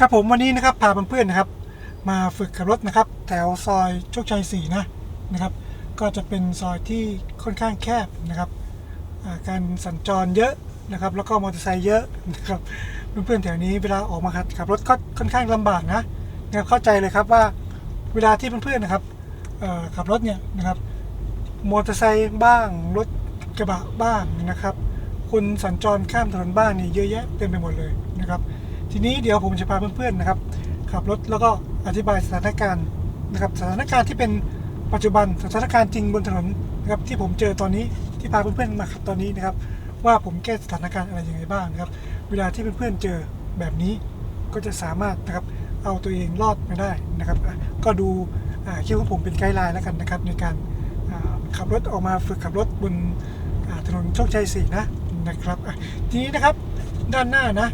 ครับผมวันนี้นะครับพาเพื่อนๆนะครับ มาฝึกขับรถนะครับ แถวซอยโชคชัย4นะนะครับ ก็จะเป็นซอยที่ค่อนข้างแคบนะครับการสัญจรเยอะนะครับ แล้วก็มอเตอร์ไซค์เยอะนะครับเพื่อนๆแถวนี้เวลาออกมาขับขับรถก็ค่อนข้างลำบากนะนะครับเข้าใจเลยครับว่าเวลาที่เพื่อนๆนะครับขับรถเนี่ยนะครับมอเตอร์ไซค์บ้างรถกระบะบ้างนะครับคุณสัญจรข้ามถนนบ้างนี่เยอะแยะเต็มไปหมดเลยนะครับ ทีนี้เดี๋ยวผมจะพาเพื่อนๆนะครับ ขับรถแล้วก็อธิบายสถานการณ์นะครับสถานการณ์ที่เป็นปัจจุบันสถานการณ์จริงบนถนนนะครับที่ผมเจอตอนนี้ที่พาเพื่อนๆมาขับตอนนี้นะครับ ว่าผมแก้สถานการณ์อะไรยังไงบ้างนะครับ เวลาที่เพื่อนๆเจอแบบนี้ก็จะสามารถนะครับเอาตัวเองรอดมาได้นะครับ ก็ดูอ่าคลิปของผมเป็นไกด์ไลน์แล้วกันนะครับ ในการขับรถออกมาฝึกขับรถบนถนนโชคชัยสี่นะนะครับทีนี้นะครับด้านหน้านะ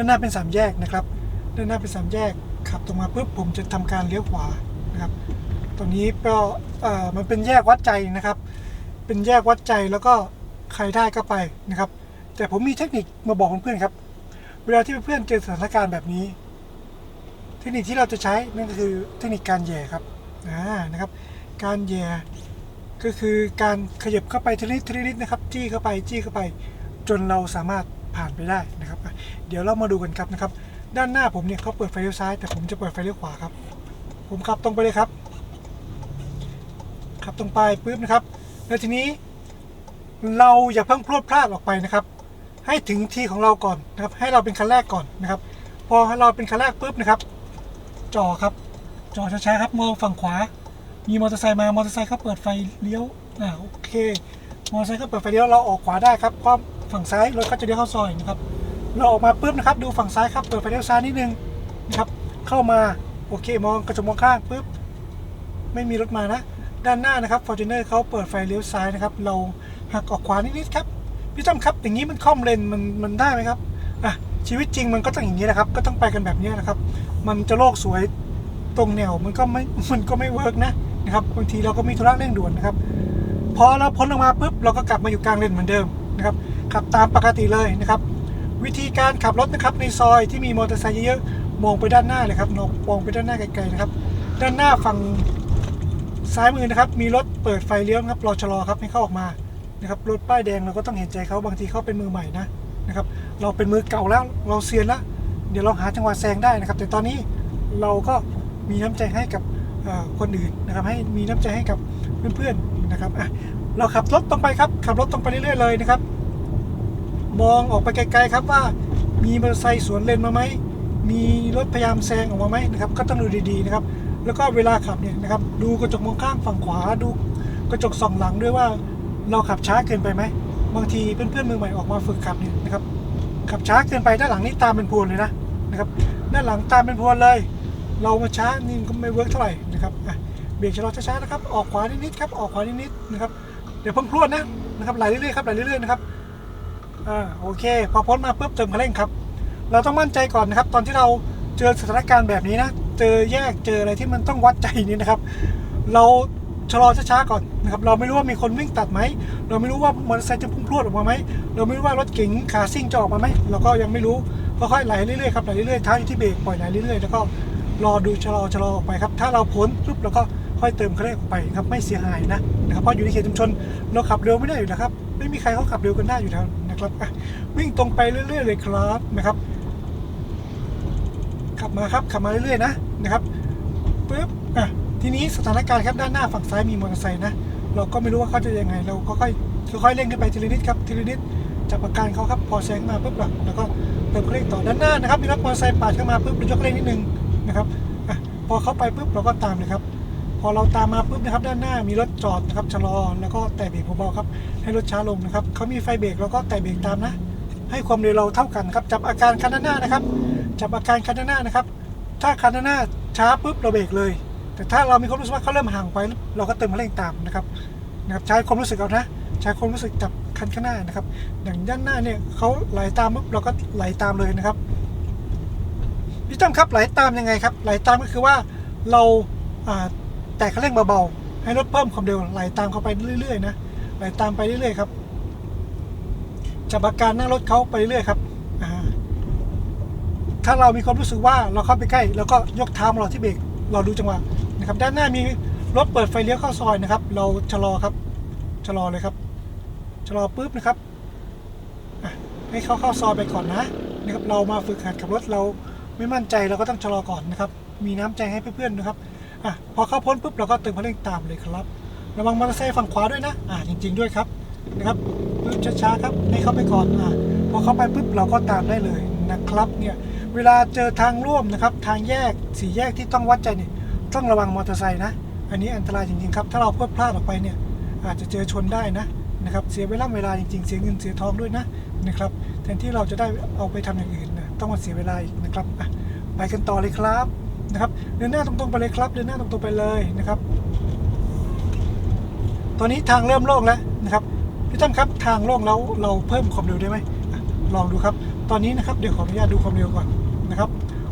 ด้านหน้าเป็นสามแยกนะครับ ด้านหน้าเป็นสามแยกขับตรงมาปุ๊บผมจะทำการเลี้ยวขวานะครับตรงนี้ก็มันเป็นแยกวัดใจนะครับ เป็นแยกวัดใจแล้วก็ใครได้ก็ไปนะครับ แต่ผมมีเทคนิคมาบอกเพื่อนๆครับ เวลาที่เพื่อนเจอสถานการณ์แบบนี้ เทคนิคที่เราจะใช้นั่นก็คือเทคนิคการแย่ครับอ่านะครับ การแย่ก็คือการขยับเข้าไปทีละนิดทีละนิดนะครับ จี้เข้าไปจี้เข้าไป จนเราสามารถ ผ่านไปได้นะครับ เดี๋ยวเรามาดูกันครับนะครับ ด้านหน้าผมเนี่ยเขาเปิดไฟเลี้ยวซ้าย แต่ผมจะเปิดไฟเลี้ยวขวาครับ ผมขับตรงไปเลยครับ ขับตรงไปปุ๊บนะครับ แล้วทีนี้เราอย่าเพิ่งพลวดพลาดออกไปนะครับ ให้ถึงที่ของเราก่อนนะครับ ให้เราเป็นคันแรกก่อนนะครับ พอเราเป็นคันแรกปุ๊บนะครับจอครับจอช้าๆครับมองฝั่งขวา มีมอเตอร์ไซค์มามอเตอร์ไซค์เขาเปิดไฟเลี้ยวอ่าโอเคมอเตอร์ไซค์เขาเปิดไฟเลี้ยวเราออกขวาได้ครับเพราะ ฝั่งซ้ายรถก็จะเลี้ยวเข้าซอยนะครับ เราออกมาปุ๊บนะครับ ดูฝั่งซ้ายครับเปิดไฟเลี้ยวซ้ายนิดนึงนะครับ เข้ามาโอเคมองกระจกมองข้างปุ๊บไม่มีรถมานะ ด้านหน้านะครับฟอร์จูเนอร์เขาเปิดไฟเลี้ยวซ้ายนะครับ เราหักออกขวานิดๆครับพี่ต้อมครับ อย่างนี้มันค่อมเลนมันมันได้ไหมครับอะชีวิตจริงมันก็ต้องอย่างนี้นะครับ ก็ต้องไปกันแบบนี้นะครับ มันจะโลกสวยตรงแนวมันก็ไม่มันก็ไม่เวิร์กนะนะครับบางทีเราก็มีธุระเร่งด่วนนะครับพอเราพ้นออกมาปุ๊บเราก็กลับมาอยู่กลางเลนเหมือนเดิมนะครับ ขับตามปกติเลยนะครับ วิธีการขับรถนะครับในซอยที่มีมอเตอร์ไซค์เยอะๆมองไปด้านหน้าเลยครับมองไปด้านหน้าไกลๆนะครับ ด้านหน้าฝั่งซ้ายมือนะครับ มีรถเปิดไฟเลี้ยวครับรอชะลอครับให้เข้าออกมานะครับรถป้ายแดงเราก็ต้องเห็นใจเขาบางทีเขาเป็นมือใหม่นะนะครับ เราเป็นมือเก่าแล้วเราเซียนแล้วเดี๋ยวเราหาจังหวะแซงได้นะครับ แต่ตอนนี้เราก็มีน้ำใจให้กับคนอื่นนะครับ ให้มีน้ำใจให้กับเพื่อนๆนะครับเราขับรถตรงไปครับขับรถตรงไปเรื่อยๆเลยนะครับ มองออกไปไกลๆครับว่ามีมอเตอร์ไซค์สวนเลนมาไหม มีรถพยายามแซงออกมาไหมนะครับก็ต้องดูดีๆนะครับ แล้วก็เวลาขับเนี่ยนะครับดูกระจกมองข้างฝั่งขวาดูกระจกส่องหลังด้วยว่าเราขับช้าเกินไปไหมบางทีเพื่อนๆมือใหม่ออกมาฝึกขับเนี่ยนะครับขับช้าเกินไปด้านหลังนี่ตามเป็นพวนเลยนะนะครับด้านหลังตามเป็นพวนเลย เรามาช้านี่ก็ไม่เวิร์กเท่าไหร่นะครับเบรกชะลอช้าๆนะครับออกขวานิดๆครับออกขวานิดๆนะครับเดี๋ยวเพิ่งพรวดนะนะครับไหลเรื่อยๆครับไหลเรื่อยๆนะครับ อ่าโอเค พอพ้นมาปุ๊บเติมคันเร่งครับ เราต้องมั่นใจก่อนนะครับ ตอนที่เราเจอสถานการณ์แบบนี้นะ เจอแยกเจออะไรที่มันต้องวัดใจนี่นะครับ เราชะลอช้าๆก่อนนะครับเราไม่รู้ว่ามีคนวิ่งตัดไหม เราไม่รู้ว่ามอเตอร์ไซค์จะพุ่งพรวดออกมาไหมเราไม่รู้ว่ารถเก๋งขาซิ่งจะออกมาไหมเราก็ยังไม่รู้ค่อยๆไหลเรื่อยๆครับไหลเรื่อยๆเท้าอยู่ที่เบรกปล่อยไหลเรื่อยๆแล้วก็รอดูชะลอชะลอออกไปครับถ้าเราพ้นปุ๊บเราก็ค่อยเติมคันเร่งออกไปครับไม่เสียหายนะนะครับเพราะอยู่ในเขตชุมชนเราขับเร็วไม่ได้อยู่แล้วครับไม่มีใครเขาขับเร็วกันได้อยู่แล้ว นะครับวิ่งตรงไปเรื่อย ๆ เลยครับนะครับ ขับมาครับขับมาเรื่อยๆนะนะครับปุ๊บอะทีนี้สถานการณ์ครับด้านหน้าฝั่งซ้ายมีมอเตอร์ไซค์นะเราก็ไม่รู้ว่าเขาจะยังไง เราก็ค่อยค่อยเร่งขึ้นไปทีละนิดครับทีละนิดจับอาการเขาครับพอแซงมาปุ๊บเราแล้วก็เติมคันเร่งต่อด้านหน้านะครับมีรถมอเตอร์ไซค์ปาดเข้ามาปุ๊บเรายกเร่งนิดนึงนะครับอะพอเขาไปปุ๊บเราก็ตามเลยครับ พอเราตามมาปุ๊บนะครับ ด้านหน้ามีรถจอดนะครับชะลอแล้วก็แตะเบรกเบาๆครับ ให้รถช้าลงนะครับเขามีไฟเบรกเราก็แตะเบรกตามนะ ให้ความเร็วเราเท่ากันครับจับอาการคันหน้านะครับจับอาการคันหน้านะครับ ถ้าคันหน้าช้าปุ๊บเราเบรกเลย แต่ถ้าเรามีความรู้สึกว่าเขาเริ่มห่างไป เราก็เติมคันเร่งตามนะครับนะครับ ใช้ความรู้สึกเอานะใช้ความรู้สึกจับคันข้างหน้านะครับ อย่างด้านหน้าเนี่ยเขาไหลตามปุ๊บเราก็ไหลตามเลยนะครับพี่ตั้มครับไหลตามยังไงครับไหลตามก็คือว่าเราอ่า แตะคันเร่งเบาๆให้รถเพิ่มความเร็วไหลตามเขาไปเรื่อยๆนะไหลตามไปเรื่อยๆครับจับอาการหน้ารถเขาไปเรื่อยๆครับอ่าถ้าเรามีความรู้สึกว่าเราเข้าไปใกล้เราก็ยกเท้ามาเราที่เบรกเราดูจังหวะนะครับ ด้านหน้ามีรถเปิดไฟเลี้ยวเข้าซอยนะครับ เราชะลอครับชะลอเลยครับชะลอปุ๊บนะครับให้เขาเข้าซอยไปก่อนนะนะครับ เรามาฝึกหัดขับรถเราไม่มั่นใจเราก็ต้องชะลอก่อนนะครับ มีน้ำใจให้เพื่อนๆนะครับ อะพอเข้าพ้นปุ๊บเราก็เติมคันเร่งตามเลยครับ ระวังมอเตอร์ไซค์ฝั่งขวาด้วยนะอ่าจริง ๆ ด้วยครับนะครับปุ๊บช้าๆครับให้เข้าไปก่อนอ่าพอเข้าไปปุ๊บเราก็ตามได้เลยนะครับเนี่ยเวลาเจอทางร่วมนะครับ ทางแยกสี่แยกที่ต้องวัดใจเนี่ยต้องระวังมอเตอร์ไซค์นะ อันนี้อันตรายจริงๆครับ ถ้าเราพลาดพลาดออกไปเนี่ย อาจจะเจอชนได้นะนะครับ เสียเวลาเวลาจริงๆ เสียเงินเสียทองด้วยนะนะครับแทนที่เราจะได้เอาไปทำอย่างอื่นนะต้องมาเสียเวลาอีกนะครับอะไปกันต่อเลยครับ นะครับเดินหน้าตรงๆไปเลยครับเดินหน้าตรงๆไปเลยนะครับ ตอนนี้ทางเริ่มโล่งแล้วนะครับพี่ตั้มครับทางโล่งแล้วเราเพิ่มความเร็วได้ไหมลองดูครับ ตอนนี้นะครับเดี๋ยวขออนุญาตดูความเร็วก่อนนะครับ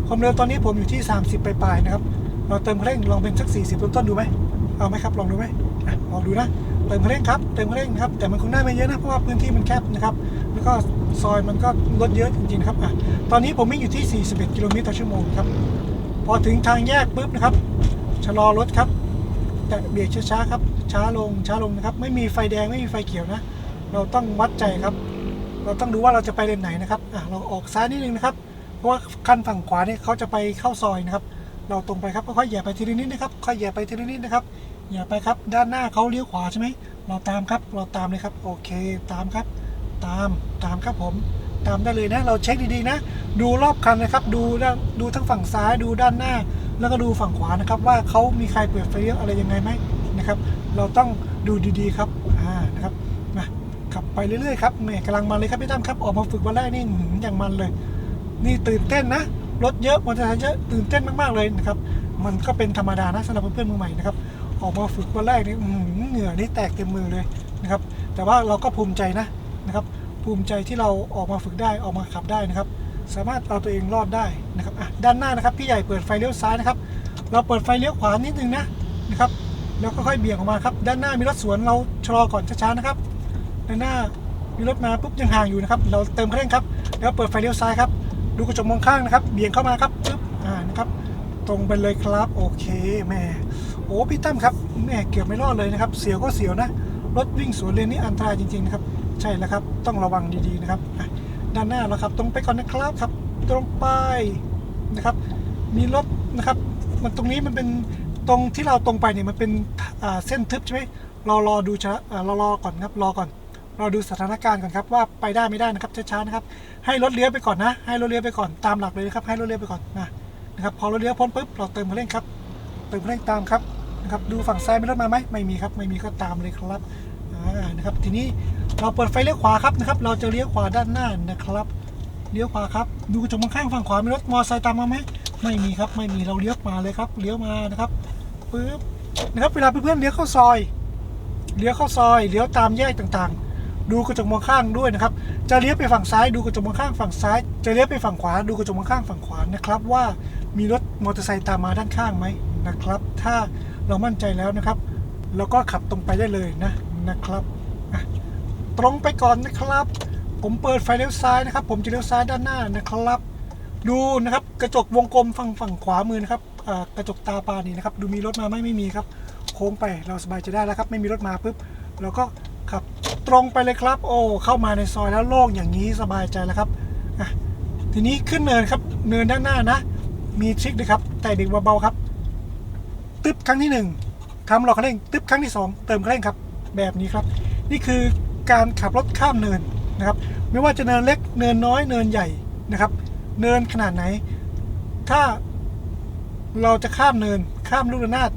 ความเร็วตอนนี้ผมอยู่ที่ 30ปลายๆนะครับ เราเติมคันเร่งลองเป็นสัก 40ต้นๆดูไหมเอาไหมครับลองดูไหมลองดูนะเติมคันเร่งครับเติมคันเร่งนะครับแต่มันคงได้ไม่เยอะนะเพราะว่าพื้นที่มันแคบนะครับแล้วก็ซอยมันก็รถเยอะจริงๆครับอะตอนนี้ผมวิ่งอยู่ที่ 41 กิโลเมตรต่อชั่วโมงครับ พอถึงทางแยกปุ๊บนะครับ ชะลอรถครับแต่เบรกช้าๆครับ ช้าลงช้าลงนะครับ ไม่มีไฟแดงไม่มีไฟเขียวนะ เราต้องวัดใจครับ เราต้องดูว่าเราจะไปเลนไหนนะครับอะเราออกซ้ายนิดนึงนะครับ เพราะว่าคันฝั่งขวาเนี่ยเขาจะไปเข้าซอยนะครับ เราตรงไปครับค่อยๆเหยียบไปทีละนิดนะครับค่อยเหยียบไปทีละนิดนะครับอย่าไปครับ ด้านหน้าเขาเลี้ยวขวาใช่ไหมเราตามครับ เราตามเลยครับ โอเค ตามครับ ตาม ตามครับผม ตามได้เลยนะ เราเช็คดีๆนะ ดูรอบคันนะครับ ดูดูทั้งฝั่งซ้ายดูด้านหน้า แล้วก็ดูฝั่งขวานะครับ ว่าเขามีใครเปิดไฟเลี้ยวอะไรยังไงไหมนะครับ เราต้องดูดีๆครับอ่านะครับมาขับไปเรื่อยๆครับแหม่กำลังมันเลยครับพี่ตั้มครับ ออกมาฝึกวันแรกนี่หืมอย่างมันเลย นี่ตื่นเต้นนะรถเยอะมอเตอร์ไซค์เยอะตื่นเต้นมากๆเลยนะครับ มันก็เป็นธรรมดานะสำหรับเพื่อนๆมือใหม่นะครับออกมาฝึกวันแรกนี่หือเหงื่อนี่แตกเต็มมือเลยนะครับ แต่ว่าเราก็ภูมิใจนะนะครับ ภูมิใจที่เราออกมาฝึกได้ออกมาขับได้นะครับ สามารถเอาตัวเองรอดได้นะครับอะด้านหน้านะครับพี่ใหญ่เปิดไฟเลี้ยวซ้ายนะครับ เราเปิดไฟเลี้ยวขวานิดนึงนะนะครับแล้วค่อยๆเบี่ยงออกมาครับด้านหน้ามีรถสวนเราชะลอก่อนช้าๆนะครับด้านหน้ามีรถมาปุ๊บยังห่างอยู่นะครับ เราเติมเครื่องครับ แล้วเปิดไฟเลี้ยวซ้ายครับ ดูกระจกมองข้างนะครับ เบี่ยงเข้ามาครับปุ๊บอ่านะครับ ตรงไปเลยครับ โอเคแม่โอ้พี่ตั้มครับแม่เกือบไม่รอดเลยนะครับ เสียวก็เสียวนะ รถวิ่งสวนเลนนี่อันตรายจริงๆนะครับ ใช่แล้วครับ ต้องระวังดีๆนะครับ ด้านหน้าเราครับ ตรงไปก่อนนะครับครับ ตรงไปนะครับ มีรถนะครับ มันตรงนี้มันเป็นตรงที่เราตรงไปเนี่ยมันเป็นเส้นทึบใช่ไหมเรารอดูช้าอ่าเรารอก่อนครับ รอก่อน เราดูสถานการณ์ก่อนครับว่าไปได้ไม่ได้นะครับช้าๆนะครับ ให้รถเลี้ยวไปก่อนนะ ให้รถเลี้ยวไปก่อนตามหลักเลยนะครับ ให้รถเลี้ยวไปก่อนนะนะครับ พอรถเลี้ยวพ้นปุ๊บเราเติมเร่งครับ เติมเร่งตามครับนะครับ ดูฝั่งซ้ายมีรถมาไหมไม่มีครับ ไม่มีก็ตามเลยครับ อ่า นะครับ ทีนี้ เราเปิดไฟเลี้ยวขวาครับนะครับ เราจะเลี้ยวขวาด้านหน้านะครับ เลี้ยวขวาครับ ดูกระจกมองข้างฝั่งขวามีรถมอเตอร์ไซค์ตามมาไหมไม่มีครับ ไม่มีเราเลี้ยวมาเลยครับ เลี้ยวมานะครับปึ๊บนะครับ เวลาเพื่อนๆเลี้ยวเข้าซอย เลี้ยวเข้าซอย เลี้ยวตามแยกต่างๆ ดูกระจกมองข้างด้วยนะครับ จะเลี้ยวไปฝั่งซ้าย ดูกระจกมองข้างฝั่งซ้าย จะเลี้ยวไปฝั่งขวา ดูกระจกมองข้างฝั่งขวานะครับ ว่ามีรถมอเตอร์ไซค์ตามมาด้านข้างไหมนะครับ ถ้าเรามั่นใจแล้วนะครับ เราก็ขับตรงไปได้เลยนะนะครับ ตรงไปก่อนนะครับ ผมเปิดไฟเลี้ยวซ้ายนะครับ ผมจะเลี้ยวซ้ายด้านหน้านะครับ ดูนะครับกระจกวงกลมฝั่งฝั่งขวามือนะครับกระจกตาปลานี่นะครับ ดูมีรถมาไหมไม่มีครับ โค้งไปเราสบายใจได้แล้วครับ ไม่มีรถมาปุ๊บเราก็ขับตรงไปเลยครับ โอ้เข้ามาในซอยแล้วโล่งอย่างนี้สบายใจแล้วครับทีนี้ขึ้นเนินครับ เนินด้านหน้านะ มีทริคด้วยครับ แต่เด็กเบาๆครับ ตึ๊บครั้งที่หนึ่งทำรอคันเร่งตึ๊บครั้งที่สองเติมคันเร่งครับ แบบนี้ครับ นี่คือ การขับรถข้ามเนินนะครับ ไม่ว่าจะเนินเล็กเนินน้อยเนินใหญ่นะครับ เนินขนาดไหน ถ้าเราจะข้ามเนินข้ามลูกระนาด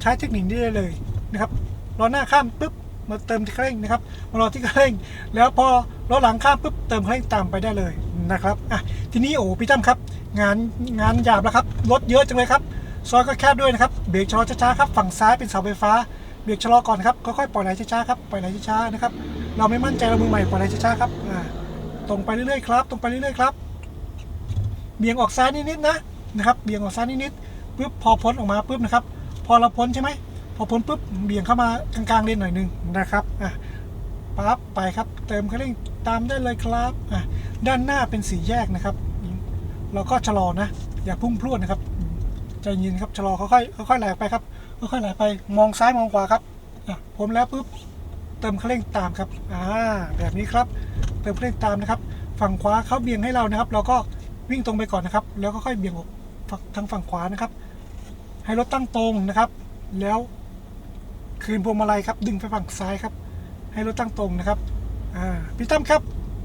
ใช้เทคนิคนี้ได้เลยนะครับล้อหน้าข้ามปุ๊บมาเติมที่คันเร่งนะครับมารอที่คันเร่ง แล้วพอล้อหลังข้ามปุ๊บเติมคันเร่งตามไปได้เลยนะครับอะทีนี้โอ้พี่ตั้มครับ งานงานหยาบแล้วครับรถเยอะจังเลยครับซอยก็แคบด้วยนะครับเบรกชะลอช้าๆครับฝั่งซ้ายเป็นเสาไฟฟ้า เบรกชะลอก่อนครับค่อยๆปล่อยไหลช้าๆครับปล่อยไหลช้าๆนะครับเราไม่มั่นใจเรามือใหม่ปล่อยไหลช้าๆครับตรงไปเรื่อยๆครับ ตรงไปเรื่อยๆครับเบี่ยงออกซ้ายนิดๆนะนะครับเบี่ยงออกซ้ายนิดๆปุ๊บพอพ้นออกมาปุ๊บนะครับพอเราพ้นใช่ไหมพอพ้นปุ๊บเบี่ยงเข้ามากลางๆเลนหน่อยนึงนะครับอะปั๊บไปครับ เติมคันเร่งตามได้เลยครับอะด้านหน้าเป็นสี่แยกนะครับเราก็ชะลอนะ อย่าพุ่งพรวดนะครับใจเย็นครับชะลอค่อยๆค่อยๆไหลไปครับ ค่อยๆไหลไปมองซ้ายมองขวาครับผมแล้วปุ๊บเติมเคันเร่งตามครับอ่าแบบนี้ครับ เติมเคันเร่งตามนะครับ ฝั่งขวาเขาเบี่ยงให้เรานะครับ เราก็วิ่งตรงไปก่อนนะครับ แล้วก็ค่อยเบี่ยงออกทางฝั่งขวานะครับ ให้รถตั้งตรงนะครับ แล้วคืนพวงมาลัยครับ ดึงไปฝั่งซ้ายครับ ให้รถตั้งตรงนะครับอ่าพี่ตั้มครับ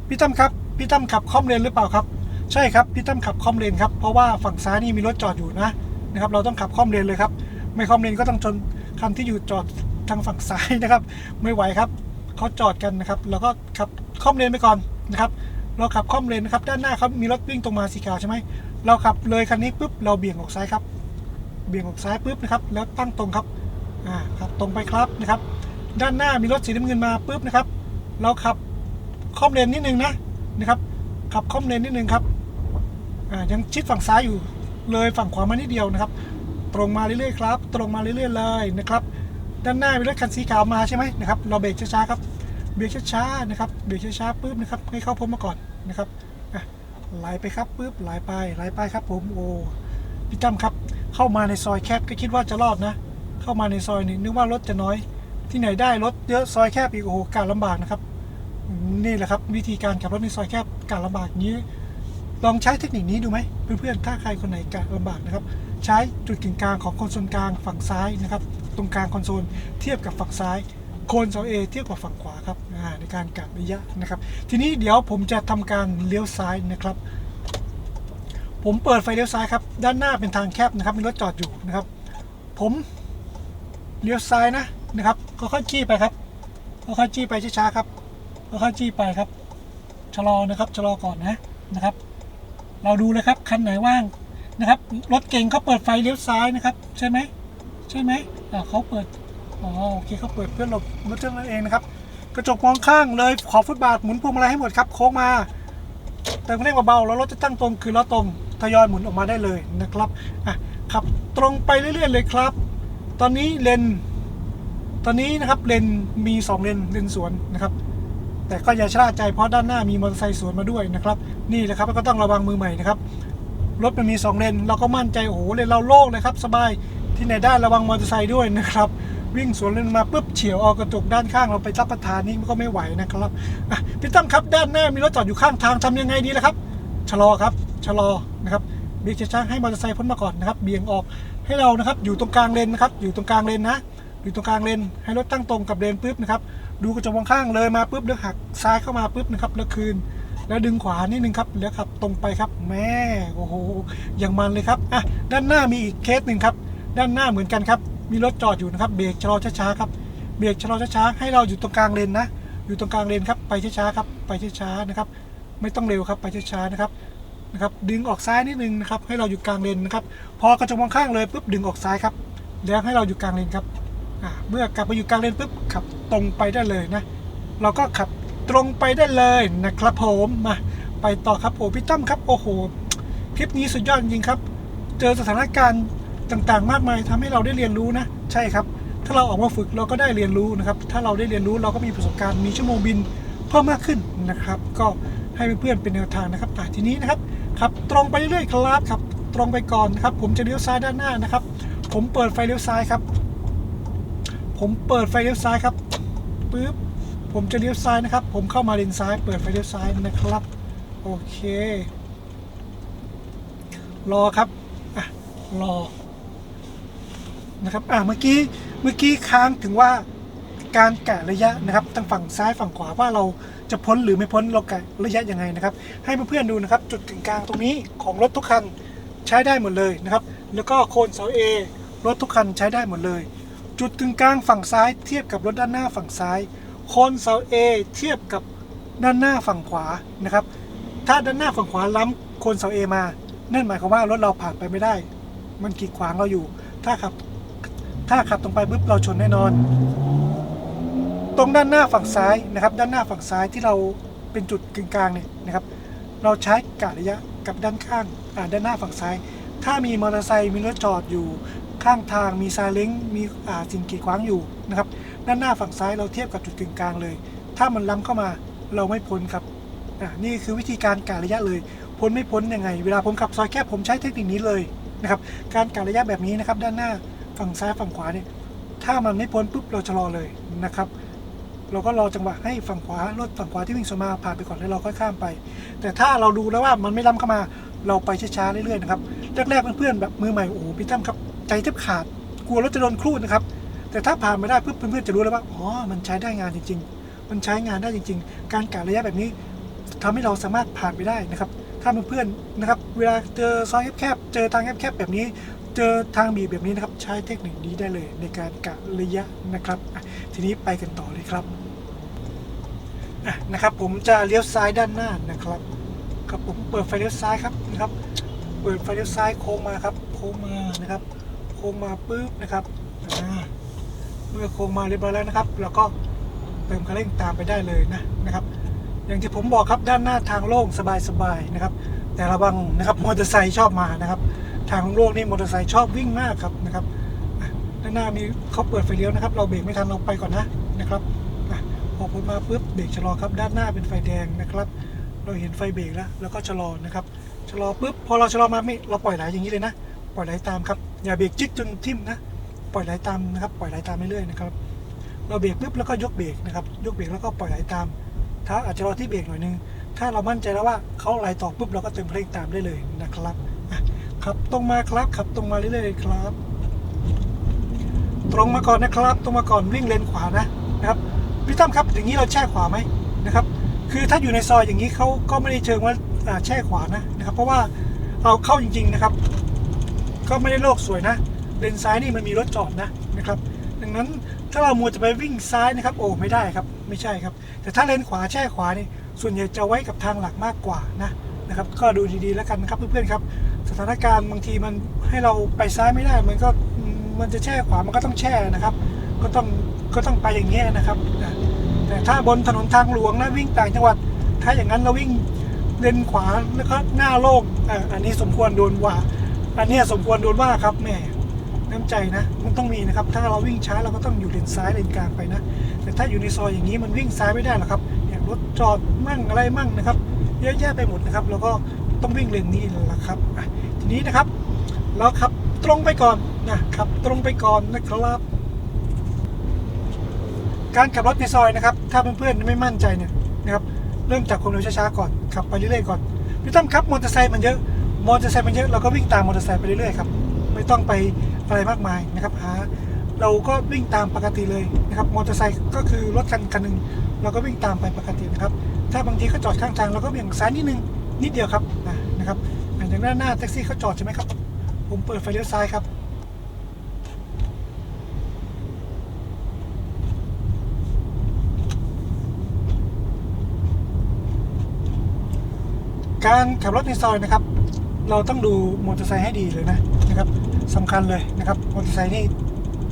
พี่ตั้มครับพี่ตั้มขับคอมเลนหรือเปล่าครับ ใช่ครับพี่ตั้มขับคอมเลนครับเพราะว่าฝั่งซ้ายนี่มีรถจอดอยู่นะนะครับ เราต้องขับคอมเลนเลยครับ ไม่คอมเลนก็ต้องชนคันที่อยู่จอดทางฝั่งซ้ายนะครับ ไม่ไหวครับเขาจอดกันนะครับเราก็ขับคอมเลนไปก่อนนะครับเราขับคอมเลนนะครับด้านหน้าเขามีรถวิ่งตรงมาสีขาวใช่ไหมเราขับเลยคันนี้ปุ๊บเราเบี่ยงออกซ้ายครับ เบี่ยงออกซ้ายปุ๊บนะครับแล้วตั้งตรงครับอ่าครับตรงไปครับนะครับ ด้านหน้ามีรถสีน้ำเงินมาปุ๊บนะครับ เราขับคอมเลนนิดนึงนะนะครับขับคอมเลนนิดนึงครับอ่ายังชิดฝั่งซ้ายอยู่เลยฝั่งขวามานิดเดียวนะครับ ตรงมาเรื่อยๆครับ ตรงมาเรื่อยๆเลยนะครับ ด้านหน้ามีรถคันสีขาวมาใช่ไหมนะครับ เราเบรกช้าๆครับ เบรกช้าๆนะครับ เบรกช้าๆปุ๊บนะครับให้เข้าพ้นมาก่อนนะครับอะไหลไปครับปุ๊บไหลไปไหลไปครับผมโอ้พี่ตั้มครับ เข้ามาในซอยแคบก็คิดว่าจะรอดนะ เข้ามาในซอยนี่นึกว่ารถจะน้อย ที่ไหนได้รถเยอะซอยแคบอีกโอ้โหการลำบากนะครับ นี่แหละครับวิธีการขับรถในซอยแคบการลำบากนี้ ลองใช้เทคนิคนี้ดูไหมเพื่อนๆถ้าใครคนไหนการลำบากนะครับ ใช้จุดกึ่งกลางของคอนโซลกลางฝั่งซ้ายนะครับ ตรงกลางคอนโซลเทียบกับฝั่งซ้ายโคนเสาเอเทียบกับฝั่งขวาครับในการกะระยะนะครับ ทีนี้เดี๋ยวผมจะทำการเลี้ยวซ้ายนะครับ ผมเปิดไฟเลี้ยวซ้ายครับ ด้านหน้าเป็นทางแคบนะครับมีรถจอดอยู่นะครับ ผมเลี้ยวซ้ายนะนะครับค่อยๆจี้ไปครับค่อยๆจี้ไปช้าๆครับค่อยๆจี้ไปครับชะลอนะครับชะลอก่อนนะนะครับ เราดูเลยครับคันไหนว่าง นะครับ รถเก่งเขาเปิดไฟเลี้ยวซ้ายนะครับ ใช่ไหมใช่ไหมอ่าเขาเปิดอ๋อโอเคเขาเปิดเพื่อหลบรถเจ้านั้นเองนะครับ กระจกมองข้างเลยขอบฟุตบาทหมุนพวงมาลัยให้หมดครับโค้งมาเติมเร่งเบาๆแล้วรถจะตั้งตรงคือล้อตรงทยอยหมุนออกมาได้เลยนะครับอะขับตรงไปเรื่อยๆเลยครับ ตอนนี้เลนตอนนี้นะครับเลนมี 2 เลนเลนสวนนะครับ แต่ก็อย่าชะล่าใจเพราะด้านหน้ามีมอเตอร์ไซค์สวนมาด้วยนะครับ นี่แหละครับก็ต้องระวังมือใหม่นะครับ รถมันมี 2 เลน เราก็มั่นใจ โอ้โหเลนเราโล่งเลยครับ สบายที่ไหนได้ระวังมอเตอร์ไซค์ด้วยนะครับ วิ่งสวนเลนมาปุ๊บเฉียวเอากระจกด้านข้างเราไปรับประทานนี่มันก็ไม่ไหวนะครับพี่ตั้มครับด้านหน้ามีรถจอดอยู่ข้างทางทำยังไงดีล่ะครับชะลอครับชะลอนะครับเบร์ช้าๆให้มอเตอร์ไซค์พ้นมาก่อนนะครับเบี่ยงออกให้เรานะครับอยู่ตรงกลางเลนนะครับอยู่ตรงกลางเลนนะอยู่ตรงกลางเลนให้รถตั้งตรงกับเลนปุ๊บนะครับดูกระจกมองข้างเลยมาปุ๊บแล้วหักซ้ายเข้ามาปุ๊บนะครับแล้วคืน แล้วดึงขวานิดนึงครับแล้วขับตรงไปครับแม่โอ้โหอย่างมันเลยครับอะด้านหน้ามีอีกเคสหนึ่งครับ ด้านหน้าเหมือนกันครับ มีรถจอดอยู่นะครับเบรกชะลอช้าๆครับเบรกชะลอช้าๆให้เราอยู่ตรงกลางเลนนะ อยู่ตรงกลางเลนครับไปช้าๆครับไปช้าๆนะครับ ไม่ต้องเร็วครับไปช้าๆนะครับนะครับดึงออกซ้ายนิดนึงนะครับให้เราอยู่กลางเลนนะครับพอกระจกมองข้างเลยปุ๊บดึงออกซ้ายครับแล้วให้เราอยู่กลางเลนครับเมื่อกลับมาอยู่กลางเลนปุ๊บขับตรงไปได้เลยนะ เราก็ขับ ตรงไปได้เลยนะครับผมมาไปต่อครับโอ้พี่ตั้มครับโอ้โหคลิปนี้สุดยอดจริงครับ เจอสถานการณ์ต่างๆ มากมายทำให้เราได้เรียนรู้นะ ใช่ครับ ถ้าเราออกมาฝึกเราก็ได้เรียนรู้นะครับ ถ้าเราได้เรียนรู้เราก็มีประสบการณ์มีชั่วโมงบินเพิ่มมากขึ้นนะครับ ก็ให้เพื่อนๆเป็นแนวทางนะครับอ่ทีนี้นะครับขับตรงไปเรื่อยๆครับขับตรงไปก่อนนะครับ ผมจะเลี้ยวซ้ายด้านหน้านะครับ ผมเปิดไฟเลี้ยวซ้ายครับ ผมเปิดไฟเลี้ยวซ้ายครับปึ๊บ ผมจะเลี้ยวซ้ายนะครับ ผมเข้ามาเลนซ้าย เปิดไฟเลี้ยวซ้ายนะครับ โอเค รอครับอะรอนะครับอ่าเมื่อกี้เมื่อกี้ค้างถึงว่าการกะระยะนะครับทั้งฝั่งซ้ายฝั่งขวาว่าเราจะพ้นหรือไม่พ้นเรากะระยะยังไงนะครับ ให้เพื่อนๆดูนะครับ จุดกึ่งกลางตรงนี้ของรถทุกคันใช้ได้หมดเลยนะครับ แล้วก็โคนเสาเอรถทุกคันใช้ได้หมดเลย จุดกึ่งกลางฝั่งซ้ายเทียบกับรถด้านหน้าฝั่งซ้าย โคนเสาเอเทียบกับด้านหน้าฝั่งขวานะครับ ถ้าด้านหน้าฝั่งขวาล้ำโคนเสาเอมา นั่นหมายความว่ารถเราผ่านไปไม่ได้ มันกีดขวางเราอยู่ ถ้าขับ ถ้าขับตรงไปปุ๊บเราชนแน่นอน ตรงด้านหน้าฝั่งซ้ายนะครับ ด้านหน้าฝั่งซ้ายที่เราเป็นจุดกึ่งกลางเนี่ยนะครับ เราใช้กะระยะกับด้านข้างอ่าด้านหน้าฝั่งซ้าย ถ้ามีมอเตอร์ไซค์มีรถจอดอยู่ข้างทางมีซาเล้งมีอ่าสิ่งกีดขวางอยู่นะครับ ด้านหน้าฝั่งซ้ายเราเทียบกับจุดกึ่งกลางเลย ถ้ามันล้ำเข้ามาเราไม่พ้นครับนี่คือวิธีการกะระยะเลย พ้นไม่พ้นยังไง เวลาผมขับซอยแคบผมใช้เทคนิคนี้เลยนะครับการกะระยะแบบนี้นะครับ ด้านหน้าฝั่งซ้ายฝั่งขวาเนี่ยถ้ามันไม่พ้นปุ๊บเราชะลอเลยนะครับ เราก็รอจังหวะให้ฝั่งขวารถฝั่งขวาที่วิ่งสวนมาผ่านไปก่อนแล้วเราก็ข้ามไป แต่ถ้าเราดูแล้วว่ามันไม่ล้ำเข้ามาเราไปช้าๆเรื่อยๆนะครับแรกๆเพื่อนๆแบบมือใหม่โอ้โหพี่ตั้มครับใจแทบขาด กลัวรถจะโดนครูดนะครับ แต่ถ้าผ่านมาได้ปุ๊บเพื่อนๆจะรู้แล้วว่าอ๋อมันใช้ได้งานจริง ๆ มันใช้งานได้จริง ๆ การกะระยะแบบนี้ทำให้เราสามารถผ่านไปได้นะครับ ถ้าเพื่อนๆนะครับ เวลาเจอซอยแคบๆเจอทางแคบๆแบบนี้เจอทางบีบแบบนี้นะครับ ใช้เทคนิคนี้ได้เลยในการกะระยะนะครับ ทีนี้ไปกันต่อเลยครับนะครับ ผมจะเลี้ยวซ้ายด้านหน้านะครับครับผมเปิดไฟเลี้ยวซ้ายครับนะครับ เปิดไฟเลี้ยวซ้ายโค้งมาครับ โค้งมานะครับ โค้งมาปุ๊บนะครับ เมื่อโค้งมาเรียบร้อยแล้วนะครับเราก็เติมคันเร่งตามไปได้เลยนะนะครับ อย่างที่ผมบอกครับด้านหน้าทางโล่งสบายๆนะครับ แต่ระวังนะครับมอเตอร์ไซค์ชอบมานะครับ ทางโล่งนี่มอเตอร์ไซค์ชอบวิ่งมากครับนะครับด้านหน้ามีเขาเปิดไฟเลี้ยวนะครับ เราเบรกไม่ทันเราไปก่อนนะนะครับพอพ้นมาปุ๊บเบรกชะลอครับด้านหน้าเป็นไฟแดงนะครับ เราเห็นไฟเบรกแล้วแล้วก็ชะลอนะครับชะลอปุ๊บพอเราชะลอมาไม่เราปล่อยไหลอย่างนี้เลยนะ ปล่อยไหลตามครับอย่าเบรกจิ๊กจนทิ่มนะ ปล่อยไหลตามนะครับปล่อยไหลตามเรื่อยๆนะครับเราเบรกปุ๊บแล้วก็ยกเบรกนะครับยกเบรกแล้วก็ปล่อยไหลตาม ถ้าอาจจะรอที่เบรกหน่อยนึงถ้าเรามั่นใจแล้วว่าเขาไหลต่อปุ๊บเราก็เติมเพลงตามได้เลยนะครับขับตรงมาครับขับตรงมาเรื่อยๆครับ ตรงมาก่อนนะครับ ตรงมาก่อนวิ่งเลนขวานะนะครับพี่ตั้มครับอย่างนี้เราแช่ขวาไหมนะครับ คือถ้าอยู่ในซอยอย่างนี้เขาก็ไม่ได้เชิงว่าแช่ขวานะนะครับ เพราะว่าเราเข้าจริง ๆนะครับ ก็ไม่ได้โลกสวยนะ เลนซ้ายนี่มันมีรถจอดนะนะครับ ดังนั้นถ้าเรามัวจะไปวิ่งซ้ายนะครับ โอ้ไม่ได้ครับไม่ใช่ครับ แต่ถ้าเลนขวาแช่ขวานี่ส่วนใหญ่จะไว้กับทางหลักมากกว่านะนะครับ ก็ดูดีๆแล้วกันนะครับเพื่อนๆครับ สถานการณ์บางทีมันให้เราไปซ้ายไม่ได้ มันก็มันจะแช่ขวามันก็ต้องแช่นะครับ ก็ต้องก็ต้องไปอย่างเงี้ยนะครับนะแต่ถ้าบนถนนทางหลวงนะวิ่งต่างจังหวัด ถ้าอย่างนั้นเราวิ่งเลนขวาแล้วก็หน้าโล่งอะอันนี้สมควรโดนว่า อันนี้สมควรโดนว่าครับแม่ น้ำใจนะมันต้องมีนะครับ ถ้าเราวิ่งช้าเราก็ต้องอยู่เลนซ้ายเลนกลางไปนะ แต่ถ้าอยู่ในซอยอย่างนี้มันวิ่งซ้ายไม่ได้หรอกครับอย่างรถจอดมั่งอะไรมั่งนะครับ เยอะแยะไปหมดนะครับเราก็ต้องวิ่งเลนนี้แหละครับทีนี้นะครับเราขับตรงไปก่อนนะครับ ตรงไปก่อนนะครับ การขับรถในซอยนะครับ ถ้าเพื่อนๆไม่มั่นใจเนี่ยนะครับเริ่มจากความเร็วช้าๆก่อนขับไปเรื่อยๆก่อนพี่ตั้มครับมอเตอร์ไซค์มันเยอะมอเตอร์ไซค์มันเยอะเราก็วิ่งตามมอเตอร์ไซค์ไปเรื่อยๆครับไม่ต้องไป อะไรมากมายนะครับหาเราก็วิ่งตามปกติเลยนะครับมอเตอร์ไซค์ก็คือรถคันคันหนึ่งเราก็วิ่งตามไปปกตินะครับ ถ้าบางทีเขาจอดข้างทางเราก็เบี่ยงซ้ายนิดนึงนิดเดียวครับนะนะครับอย่างด้านหน้าแท็กซี่เขาจอดใช่ไหมครับ ผมเปิดไฟเลี้ยวซ้ายครับการขับรถในซอยนะครับ เราต้องดูมอเตอร์ไซค์ให้ดีเลยนะนะครับ สำคัญเลยนะครับมอเตอร์ไซค์นี่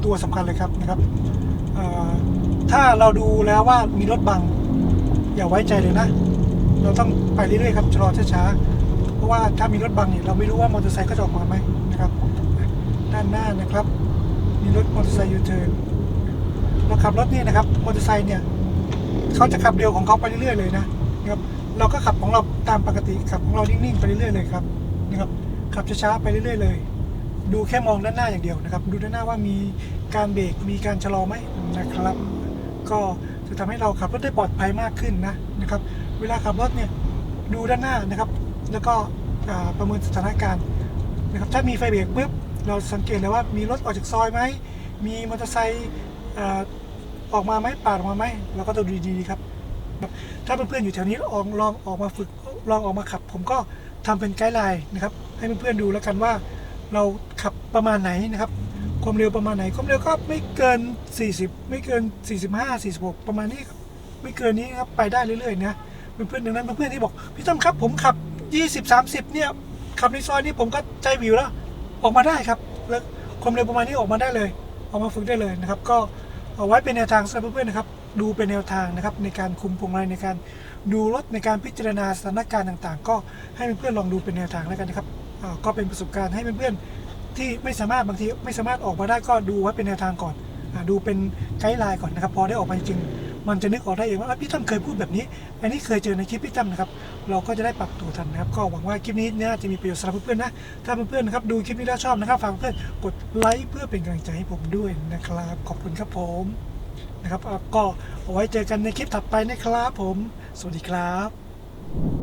ตัวสำคัญเลยครับนะครับถ้าเราดูแล้วว่ามีรถบัง อย่าไว้ใจเลยนะ เราต้องไปเรื่อยๆครับชะลอช้าๆเพราะว่าถ้ามีรถบังเนี่ยเราไม่รู้ว่ามอเตอร์ไซค์เขาจะออกมาไหมนะครับ ด้านหน้านะครับ มีรถมอเตอร์ไซค์ยูเทิร์นเราขับรถนี่นะครับมอเตอร์ไซค์เนี่ยเขาจะขับเร็วของเขาไปเรื่อยๆเลยนะนะครับเราก็ขับของเราตามปกติขับของเรานิ่งๆไปเรื่อยๆเลยครับนะครับขับช้าๆไปเรื่อยๆเลย ดูแค่มองด้านหน้าอย่างเดียวนะครับ ดูด้านหน้าว่ามีการเบรกมีการชะลอไหมนะครับ ก็จะทำให้เราขับรถได้ปลอดภัยมากขึ้นนะนะครับ เวลาขับรถเนี่ยดูด้านหน้านะครับ แล้วก็ประเมินสถานการณ์นะครับถ้ามีไฟเบรกปุ๊บเราสังเกตเลยว่ามีรถออกจากซอยไหมมีมอเตอร์ไซค์ออกมาไหมปาดออกมาไหมเราก็ต้องดูดีๆครับ ถ้าเพื่อนๆอยู่แถวนี้ลองลองออกมาฝึกลองออกมาขับ ผมก็ทำเป็นไกด์ไลน์นะครับ ให้เพื่อนๆดูแล้วกันว่าเรา ขับประมาณไหนนะครับ ความเร็วประมาณไหน ความเร็วก็ไม่เกิน 40 ไม่เกิน 45 46 ประมาณนี้ครับไม่เกินนี้ครับไปได้เรื่อยๆนะเพื่อนๆดังนั้นเพื่อนๆที่บอกพี่ต้อมครับผมขับ 20 30 เนี่ยขับในซอยนี้ผมก็ใจวิวแล้วออกมาได้ครับแล้วความเร็วประมาณนี้ออกมาได้เลย ออกมาฝึกได้เลยนะครับ ก็เอาไว้เป็นแนวทางสำหรับเพื่อนๆนะครับดูเป็นแนวทางนะครับในการคุมพวงมาลัยในการดูรถในการพิจารณาสถานการณ์ต่างๆ ก็ให้เพื่อนๆลองดูเป็นแนวทางแล้วกันนะครับก็เป็นประสบการณ์ให้เพื่อนๆ ที่ไม่สามารถบางทีไม่สามารถออกมาได้ก็ดูไว้เป็นแนวทางก่อนอดูเป็นไกด์ไลน์ก่อนนะครับ พอได้ออกมาจริงมันจะนึกออกได้เองว่าพี่ตั้มเคยพูดแบบนี้ อันนี้เคยเจอในคลิปพี่ตั้มนะครับ เราก็จะได้ปรับตัวทันนะครับ ก็หวังว่าคลิปนี้น่าจะมีประโยชน์สำหรับเพื่อนๆนะ ถ้าเพื่อนๆนะครับดูคลิปนี้แล้วชอบนะครับฝากเพื่อนกดไลค์เพื่อเป็นกำลังใจให้ผมด้วยนะครับ ขอบคุณครับผมนะครับ ก็เอาไว้เจอกันในคลิปถัดไปนะครับผม สวัสดีครับ